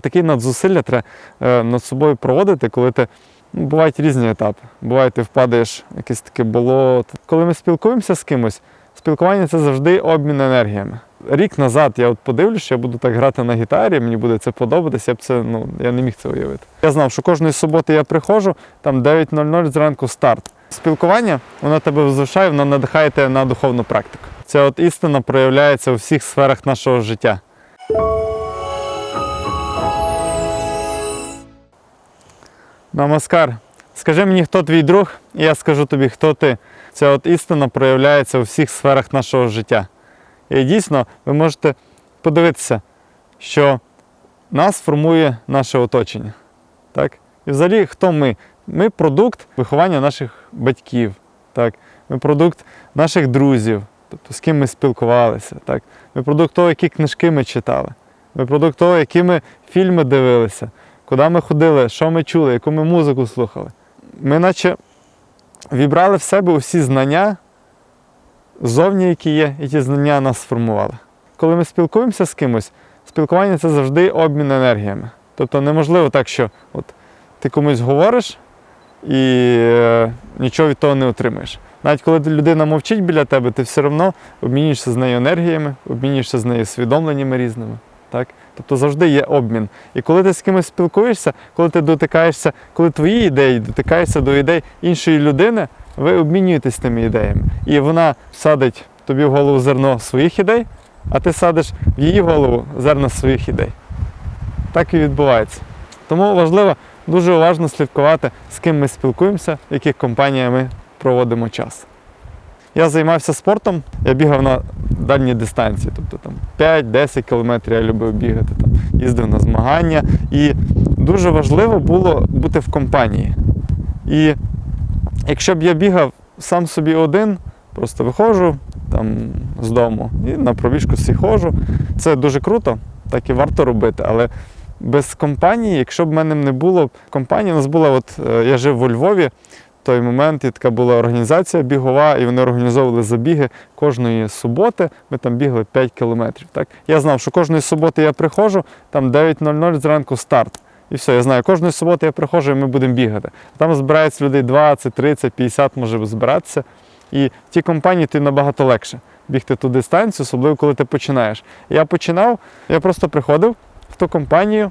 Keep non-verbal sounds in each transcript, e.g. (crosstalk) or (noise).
Такі надзусилля треба е, над собою проводити, коли ти ну, бувають різні етапи. Буває, ти впадаєш в якесь таке болото. Коли ми спілкуємося з кимось, спілкування це завжди обмін енергіями. Рік назад я от подивлюсь, що я буду так грати на гітарі, мені буде це подобатися, я б це ну я не міг це уявити. Я знав, що кожної суботи я приходжу, там 9.00 зранку старт. Спілкування воно тебе возвишає, воно надихає тебе на духовну практику. Ця от істина проявляється у всіх сферах нашого життя. Намаскар. Скажи мені, хто твій друг, і я скажу тобі, хто ти. Ця от істина проявляється у всіх сферах нашого життя. І дійсно, ви можете подивитися, що нас формує наше оточення. Так? І взагалі, хто ми? Ми продукт виховання наших батьків. Так? Ми продукт наших друзів, тобто з ким ми спілкувалися. Так? Ми продукт того, які книжки ми читали. Ми продукт того, які ми фільми дивилися, куди ми ходили, що ми чули, яку ми музику слухали. Ми наче вібрали в себе усі знання, зовні, які є, і ті знання нас сформували. Коли ми спілкуємося з кимось, спілкування це завжди обмін енергіями. Тобто неможливо так, що от, ти комусь говориш і е, нічого від того не отримаєш. Навіть коли людина мовчить біля тебе, ти все одно обмінюєшся з нею енергіями, обмінюєшся з нею усвідомленнями різними. Так? Тобто завжди є обмін. І коли ти з кимось спілкуєшся, коли ти дотикаєшся, коли твої ідеї дотикаються до ідей іншої людини, ви обмінюєтесь тими ідеями. І вона садить тобі в голову зерно своїх ідей, а ти садиш в її голову зерно своїх ідей. Так і відбувається. Тому важливо дуже уважно слідкувати, з ким ми спілкуємося, в яких компаніях ми проводимо час. Я займався спортом, я бігав на дальні дистанції, тобто там 5-10 кілометрів я любив бігати, там, їздив на змагання. І дуже важливо було бути в компанії. І якщо б я бігав сам собі один, просто виходжу там, з дому і на пробіжку всі ходжу, це дуже круто, так і варто робити. Але без компанії, якщо б в мене не було компанії, у нас була, от е, я жив у Львові. Той момент і така була організація бігова, і вони організовували забіги кожної суботи. Ми там бігли 5 кілометрів. Так? Я знав, що кожної суботи я приходжу, там 9.00 зранку старт. І все, я знаю, кожної суботи я приходжу і ми будемо бігати. Там збирається людей 20, 30, 50 може збиратися. І в тій компанії ти набагато легше бігти ту дистанцію, особливо коли ти починаєш. Я починав, я просто приходив в ту компанію,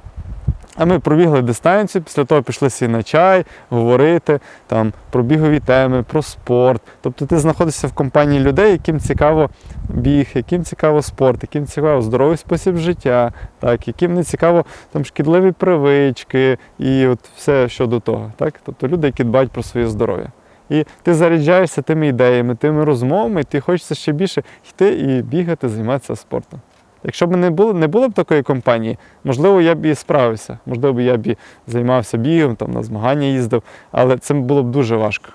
а ми пробігли дистанцію, після того пішли всі на чай, говорити там, про бігові теми, про спорт. Тобто ти знаходишся в компанії людей, яким цікаво біг, яким цікаво спорт, яким цікаво здоровий спосіб життя, так, яким не цікаво там, шкідливі привички і от все щодо того. Так? Тобто люди, які дбають про своє здоров'я. І ти заряджаєшся тими ідеями, тими розмовами, і ти хочеться ще більше йти і бігати, займатися спортом. Якщо б не було, не було б такої компанії, можливо, я б і справився. Можливо, я б і займався бігом, там, на змагання їздив, але це було б дуже важко.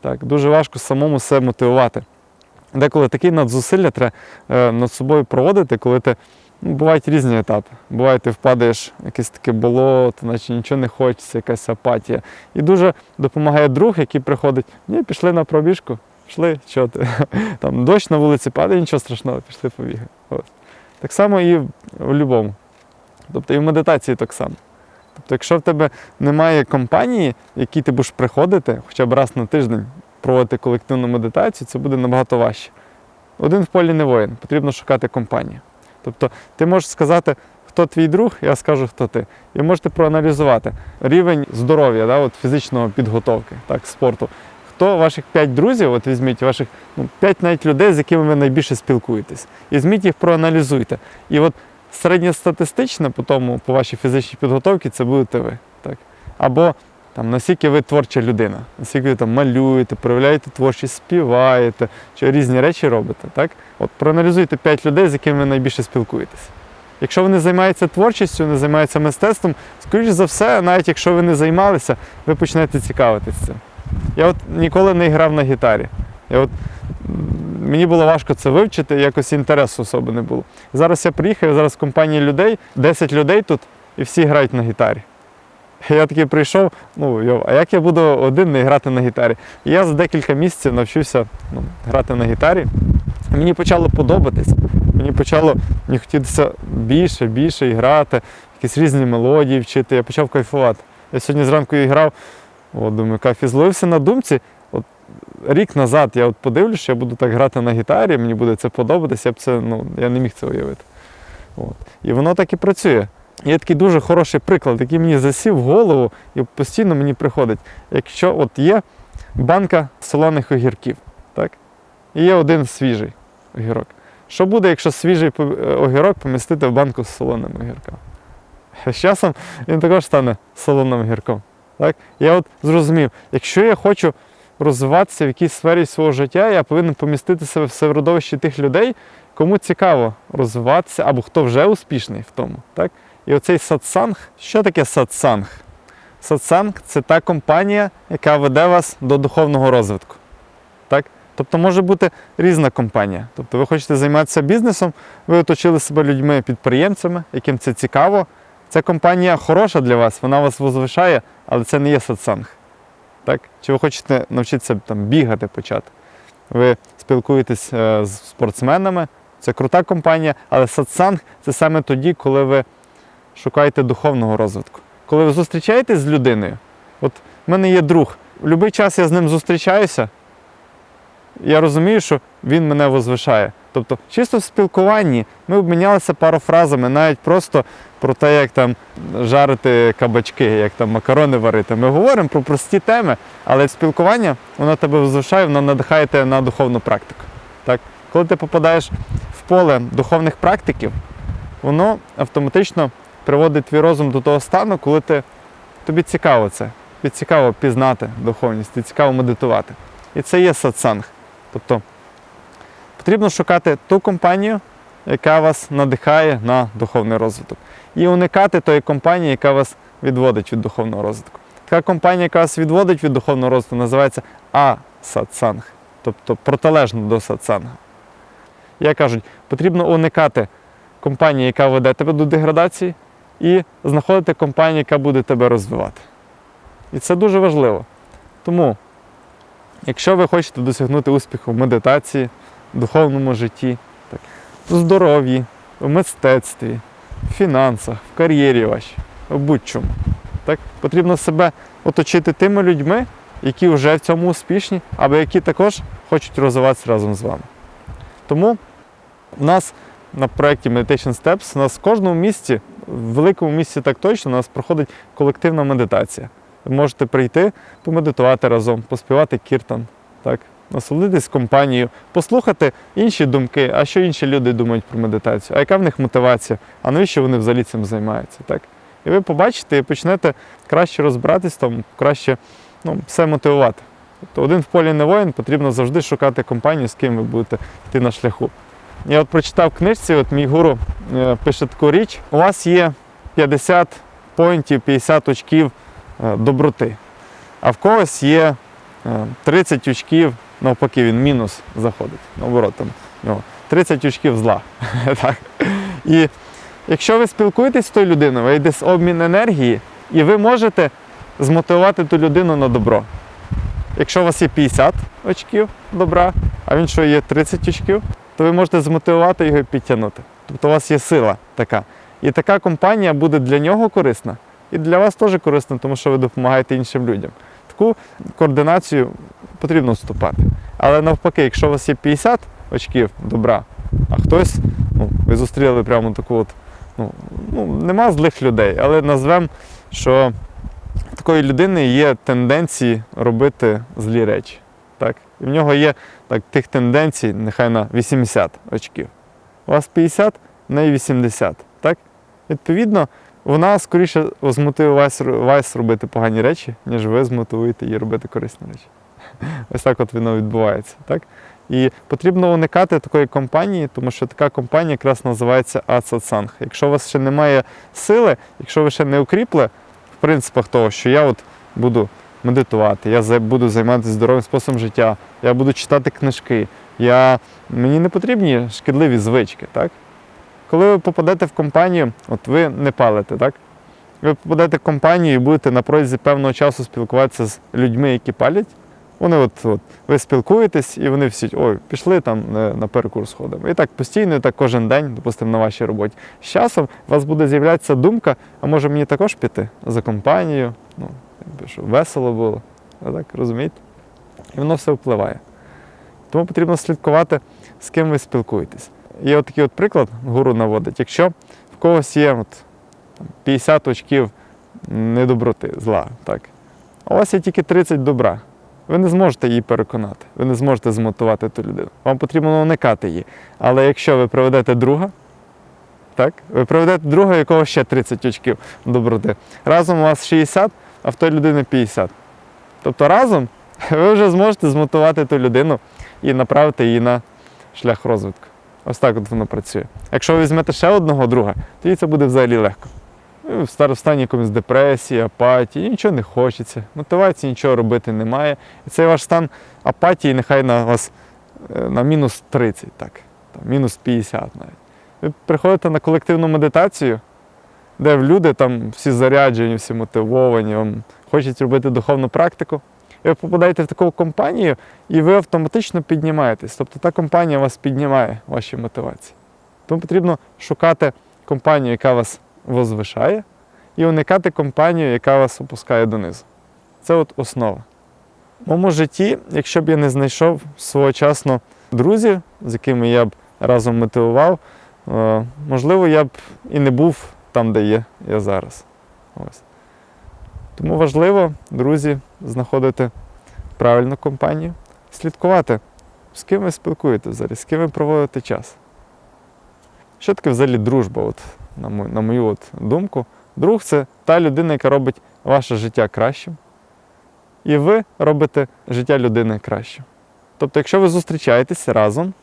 Так, Дуже важко самому себе мотивувати. Деколи такі надзусилля треба е, над собою проводити, коли ти. Ну, бувають різні етапи. Буває, ти впадаєш в якесь таке болото, наче нічого не хочеться, якась апатія. І дуже допомагає друг, який приходить, ні, пішли на пробіжку, пішли, що ти. (laughs) Там дощ на вулиці падає, нічого страшного, пішли побігай. Так само і в будь-якому. Тобто і в медитації так само. Тобто, якщо в тебе немає компанії, в якій ти будеш приходити хоча б раз на тиждень проводити колективну медитацію, це буде набагато важче. Один в полі не воїн, потрібно шукати компанію. Тобто ти можеш сказати, хто твій друг, я скажу, хто ти. І можете проаналізувати рівень здоров'я, да, от фізичної підготовки, так, спорту. Хто ваших п'ять друзів, от візьміть ваших ну, п'ять навіть людей, з якими ви найбільше спілкуєтесь. І візьміть їх, проаналізуйте. І от середньостатистично по тому, по вашій фізичній підготовці, це будете ви. Так? Або там, наскільки ви творча людина, наскільки ви там малюєте, проявляєте творчість, співаєте, чи різні речі робите. Так? От проаналізуйте п'ять людей, з якими ви найбільше спілкуєтесь. Якщо вони займаються творчістю, не займаються мистецтвом, скоріш за все, навіть якщо ви не займалися, ви почнете цікавитись цим. Я от ніколи не грав на гітарі. Я от, мені було важко це вивчити, якось інтересу особи не було. Зараз я приїхав, зараз в компанії людей, 10 людей тут, і всі грають на гітарі. (laughs) Я такий прийшов, ну а як я буду один не грати на гітарі? І я за декілька місяців навчився ну, грати на гітарі. Мені почало подобатись. Мені почало мені хотітися більше, більше і грати, якісь різні мелодії вчити, я почав кайфувати. Я сьогодні зранку і грав, от, думаю, кайф, і зловився на думці. От, рік назад я от подивлюсь, що я буду так грати на гітарі, мені буде це подобатися, я б це, ну, я не міг це уявити. От. І воно так і працює. Є такий дуже хороший приклад, який мені засів в голову і постійно мені приходить. Якщо от є банка солоних огірків, так? і є один свіжий огірок. Що буде, якщо свіжий е, огірок помістити в банку з солоним огірком? З часом він також стане солоним огірком. Так? Я от зрозумів, якщо я хочу розвиватися в якійсь сфері свого життя, я повинен помістити себе в середовищі тих людей, кому цікаво розвиватися, або хто вже успішний в тому. Так? І оцей сатсанг, що таке сатсанг? Сатсанг це та компанія, яка веде вас до духовного розвитку. Так? Тобто може бути різна компанія. Тобто ви хочете займатися бізнесом, ви оточили себе людьми, підприємцями, яким це цікаво. Ця компанія хороша для вас, вона вас возвишає, але це не є сатсанг. Так? Чи ви хочете навчитися там, бігати почати? Ви спілкуєтесь е, з спортсменами, це крута компанія, але сатсанг це саме тоді, коли ви шукаєте духовного розвитку. Коли ви зустрічаєтесь з людиною, от в мене є друг, в будь-який час я з ним зустрічаюся, я розумію, що він мене возвишає. Тобто, чисто в спілкуванні ми обмінялися пару фразами, навіть просто про те, як там жарити кабачки, як там макарони варити. Ми говоримо про прості теми, але спілкування воно тебе возвишає, воно надихає тебе на духовну практику. Так? Коли ти попадаєш в поле духовних практиків, воно автоматично приводить твій розум до того стану, коли ти, тобі цікаво це. Тобі цікаво пізнати духовність, тобі цікаво медитувати. І це є сатсанг. Тобто потрібно шукати ту компанію, яка вас надихає на духовний розвиток. І уникати тої компанії, яка вас відводить від духовного розвитку. Така компанія, яка вас відводить від духовного розвитку, називається асатсанг, тобто протилежно до сатсанга. Як кажуть, потрібно уникати компанії, яка веде тебе до деградації, і знаходити компанію, яка буде тебе розвивати. І це дуже важливо. Тому, якщо ви хочете досягнути успіху в медитації, духовному житті, так, в здоров'ї, в мистецтві, в фінансах, в кар'єрі вашій, в будь-чому, так, потрібно себе оточити тими людьми, які вже в цьому успішні, або які також хочуть розвиватися разом з вами. Тому в нас на проєкті Meditation Steps у нас в кожному місті, в великому місті так точно, у нас проходить колективна медитація. Ви можете прийти, помедитувати разом, поспівати кіртан, так, насолодитись компанією, послухати інші думки, а що інші люди думають про медитацію, а яка в них мотивація, а навіщо вони взагалі цим займаються. Так? І ви побачите і почнете краще розбиратись там, краще ну, все мотивувати. Тобто один в полі не воїн, потрібно завжди шукати компанію, з ким ви будете йти на шляху. Я от прочитав книжці, от мій гуру е, пише таку річ: у вас є 50 поінтів, 50 очків е, доброти, а в когось є е, 30 очків, навпаки, він мінус заходить. Наоборот, там нього 30 очків зла. (laughs) так. І якщо ви спілкуєтесь з тою людиною, ви йде обмін енергії, і ви можете змотивувати ту людину на добро. Якщо у вас є 50 очків добра, а в іншого є 30 очків, то ви можете змотивувати його і підтягнути. Тобто у вас є сила така. І така компанія буде для нього корисна, і для вас теж корисна, тому що ви допомагаєте іншим людям. Таку координацію потрібно вступати. Але навпаки, якщо у вас є 50 очків добра, а хтось, ну, ви зустріли прямо таку от, ну, ну нема злих людей, але назвемо, що такої людини є тенденції робити злі речі. Так? І в нього є так, тих тенденцій, нехай на 80 очків. У вас 50, в неї 80. Так? Відповідно, вона скоріше змотивує вас робити погані речі, ніж ви змотивуєте її робити корисні речі. (laughs) Ось так от воно відбувається. Так? І потрібно уникати такої компанії, тому що така компанія якраз називається ацатсанг. Якщо у вас ще немає сили, якщо ви ще не укріпли в принципах того, що я от буду медитувати, я буду займатися здоровим способом життя, я буду читати книжки, я... мені не потрібні шкідливі звички. Так? Коли ви попадете в компанію, от ви не палите, так? Ви попадете в компанію і будете на протязі певного часу спілкуватися з людьми, які палять, Вони от, от ви спілкуєтесь, і вони всі, ой, пішли там на, перекурс ходимо. І так постійно, і так кожен день, допустимо, на вашій роботі. З часом у вас буде з'являтися думка, а може мені також піти за компанію, ну, щоб весело було. Ви так розумієте? І воно все впливає. Тому потрібно слідкувати, з ким ви спілкуєтесь. Є от такий от приклад, гуру наводить. Якщо в когось є от, 50 очків недоброти, зла, так, а у вас є тільки 30 добра, ви не зможете її переконати, ви не зможете змотивувати ту людину. Вам потрібно уникати її. Але якщо ви приведете друга, так, ви приведете друга, якого ще 30 очків доброти. Разом у вас 60, а в той людини 50. Тобто разом (laughs) ви вже зможете змотивувати ту людину і направити її на шлях розвитку. Ось так от воно працює. Якщо ви візьмете ще одного друга, тоді це буде взагалі легко. Ви в стані якомусь депресії, апатії, нічого не хочеться, мотивації нічого робити немає. І цей ваш стан апатії нехай на вас е, на мінус 30, так, там, мінус 50 навіть. Ви приходите на колективну медитацію, де люди там всі заряджені, всі мотивовані, вам хочуть робити духовну практику. І ви попадаєте в таку компанію, і ви автоматично піднімаєтесь. Тобто та компанія вас піднімає ваші мотивації. Тому потрібно шукати компанію, яка вас возвишає, і уникати компанію, яка вас опускає донизу. Це от основа. В моєму житті, якщо б я не знайшов своєчасно друзів, з якими я б разом мотивував, е, можливо, я б і не був там, де є я зараз. Ось. Тому важливо, друзі, знаходити правильну компанію, слідкувати, з ким ви спілкуєтеся взагалі, з ким ви проводите час. Що таке взагалі дружба, от, на, мою, на мою от думку? Друг це та людина, яка робить ваше життя кращим. І ви робите життя людини кращим. Тобто, якщо ви зустрічаєтесь разом,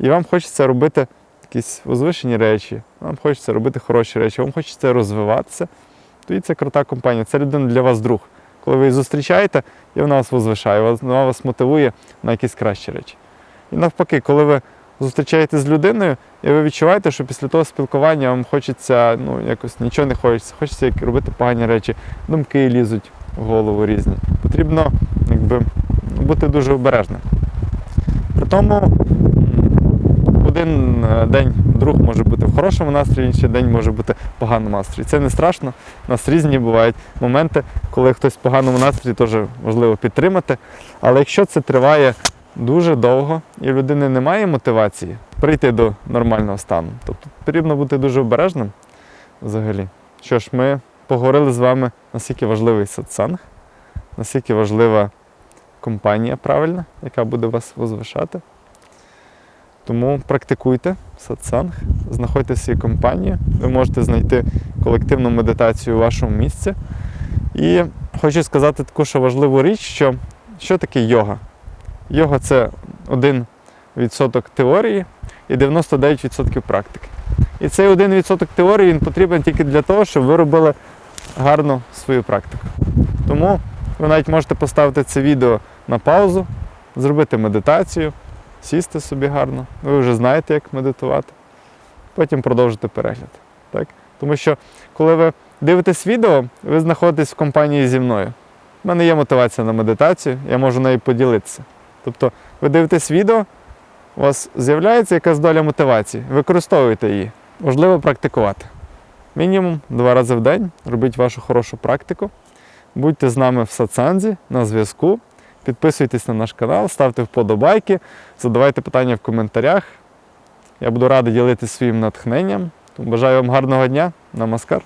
і вам хочеться робити якісь возвишені речі, вам хочеться робити хороші речі, вам хочеться розвиватися, тоді це крута компанія. Це людина для вас друг. Коли ви її зустрічаєте, і вона вас возвишає, вона вас мотивує на якісь кращі речі. І навпаки, коли ви зустрічаєтесь з людиною, і ви відчуваєте, що після того спілкування вам хочеться, ну, якось нічого не хочеться, хочеться як робити погані речі, думки лізуть в голову різні. Потрібно якби, бути дуже обережним. При тому один е, день друг може бути в хорошому настрої, інший день може бути в поганому настрої. Це не страшно. У нас різні бувають моменти, коли хтось в поганому настрої теж важливо підтримати. Але якщо це триває дуже довго і в людини немає мотивації прийти до нормального стану, тобто потрібно бути дуже обережним взагалі. Що ж, ми поговорили з вами, наскільки важливий сатсанг, наскільки важлива компанія правильна, яка буде вас возвишати. Тому практикуйте сатсанг, знаходьте свій компанію, ви можете знайти колективну медитацію у вашому місці. І хочу сказати таку ще важливу річ, що, що таке йога? Йога це 1% теорії і 99% практики. І цей 1% теорії він потрібен тільки для того, щоб ви робили гарну свою практику. Тому ви навіть можете поставити це відео на паузу, зробити медитацію, сісти собі гарно. Ви вже знаєте, як медитувати. Потім продовжити перегляд. Так? Тому що, коли ви дивитесь відео, ви знаходитесь в компанії зі мною. У мене є мотивація на медитацію, я можу нею поділитися. Тобто, ви дивитесь відео, у вас з'являється якась доля мотивації, використовуйте її. Важливо практикувати. Мінімум два рази в день робіть вашу хорошу практику. Будьте з нами в сатсанзі, на зв'язку. Підписуйтесь на наш канал, ставте вподобайки, задавайте питання в коментарях. Я буду радий ділитися своїм натхненням. Бажаю вам гарного дня. Намаскар.